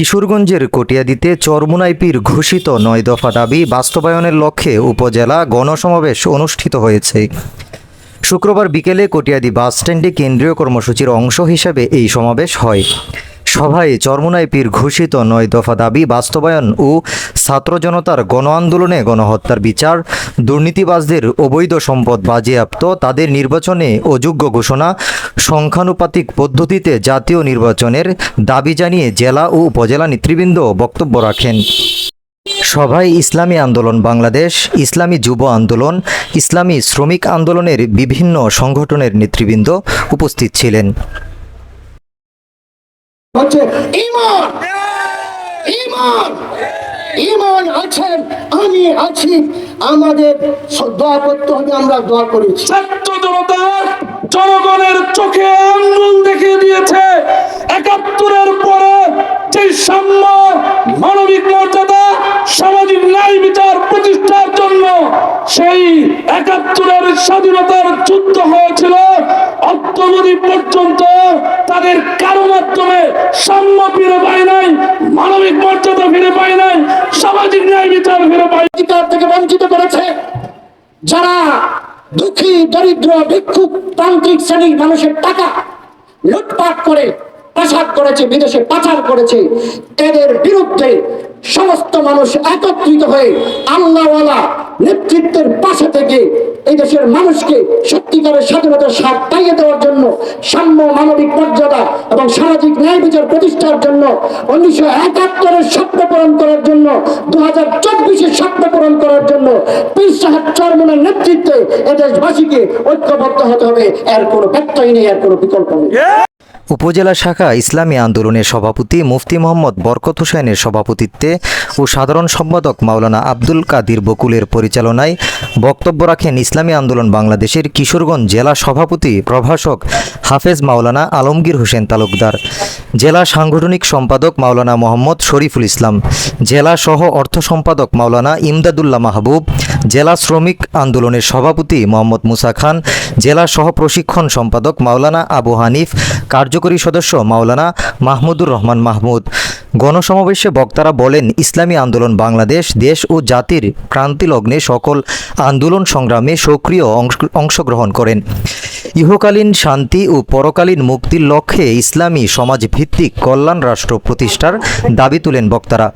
কিশোরগঞ্জের কটিয়াদিতে চরমুনাইপির ঘোষিত নয় দফা দাবি বাস্তবায়নের লক্ষ্যে উপজেলা গণসমাবেশ অনুষ্ঠিত হয়েছে। শুক্রবার বিকেলে কটিয়াদি বাসস্ট্যান্ডে কেন্দ্রীয় কর্মসূচির অংশ হিসেবে এই সমাবেশ হয়। সভায় চরমুনাইপির ঘোষিত নয় দফা দাবি, বাস্তবায়ন ও ছাত্র জনতার গণ আন্দোলনে গণহত্যার বিচার, দুর্নীতিবাজদের অবৈধ সম্পদ বাজেয়াপ্ত, তাদের নির্বাচনে অযোগ্য ঘোষণা, সংখ্যানুপাতিক পদ্ধতিতে জাতীয় নির্বাচনের দাবি জানিয়ে জেলা ও উপজেলা নেতৃবৃন্দ বক্তব্য রাখেন। সভায় ইসলামী আন্দোলন বাংলাদেশ, ইসলামী যুব আন্দোলন, ইসলামী শ্রমিক আন্দোলনের বিভিন্ন সংগঠনের নেতৃবৃন্দ উপস্থিত ছিলেন। হচ্ছে ইমান। ইমান। ইমান আছেন আমি আছি। আমাদের দোয়া করতে হবে আমরা দোয়া করেছি। ছাত্র জনতা জনগণের চোখে আঙ্গুল দেখিয়ে দিয়েছে একাত্তরের পরে যে সাম্য মানবিক মর্যাদা সামাজিক ন্যায় বিচার প্রতিষ্ঠার জন্য সেই একাত্তরের স্বাধীনতার যুদ্ধ হয়েছিল। অদ্যবধি পর্যন্ত তাদের কারও মাধ্যমে সাম্য ফিরে পায় নাই, মানবিক মর্যাদা ফিরে পায় নাই, সামাজিক ন্যায় বিচার ফিরে পায় অধিকার থেকে বঞ্চিত করেছে। যারা দুঃখী, দরিদ্র, ভিক্ষুক, তান্ত্রিক শ্রেণির মানুষের টাকা লুটপাট করে, পাচার করেছে, বিদেশে পাচার করেছে, এদের বিরুদ্ধে সমস্ত মানুষ একত্রিত হয়ে আল্লাহওয়ালা নেতৃত্বের পাশে থেকে এই দেশের মানুষকে সত্যিকারের স্বাধীনতার স্বাদ পাইয়ে দেওয়ার জন্য সাম্য মানবিক মর্যাদা এবং সামাজিক ন্যায় বিচার প্রতিষ্ঠার জন্য উনিশশো একাত্তরের স্বপ্ন পূরণ করার জন্য দু হাজার চব্বিশের স্বপ্ন পূরণ করার জন্য পীর সাহেব চরমনের নেতৃত্বে এ দেশবাসীকে ঐক্যবদ্ধ হতে হবে। এর কোনো ব্যত্যয় নেই, এর কোনো বিকল্প নেই। উপজেলা শাখা ইসলামী আন্দোলনের সভাপতি মুফতি মোহাম্মদ বরকত হোসেনের সভাপতিত্বে ও সাধারণ সম্পাদক মাওলানা আব্দুল কাদির বকুলের পরিচালনায় বক্তব্য রাখেন ইসলামী আন্দোলন বাংলাদেশের কিশোরগঞ্জ জেলা সভাপতি প্রভাষক হাফেজ মাওলানা আলমগীর হোসেন তালুকদার। জেলা সাংগঠনিক সম্পাদক মাওলানা মোহাম্মদ শরীফুল ইসলাম, জেলা সহ অর্থ সম্পাদক মাওলানা ইমদাদুল্লাহ মাহবুব, জেলা শ্রমিক আন্দোলনের সভাপতি মোহাম্মদ মুসা খান, জেলা সহ প্রশিক্ষণ সম্পাদক মাওলানা আবু হানিফ, কার্যকরী সদস্য মাওলানা মাহমুদুর রহমান মাহমুদ। গণসমাবেশে বক্তারা বলেন, ইসলামী আন্দোলন বাংলাদেশ, দেশ ও জাতির ক্রান্তিলগ্নে সকল আন্দোলন সংগ্রামে সক্রিয় অংশগ্রহণ করেন। ইহকালীন শান্তি ও পরকালীন মুক্তির লক্ষ্যে ইসলামী সমাজ ভিত্তিক কল্যাণ রাষ্ট্র প্রতিষ্ঠার দাবি তুলেন বক্তারা।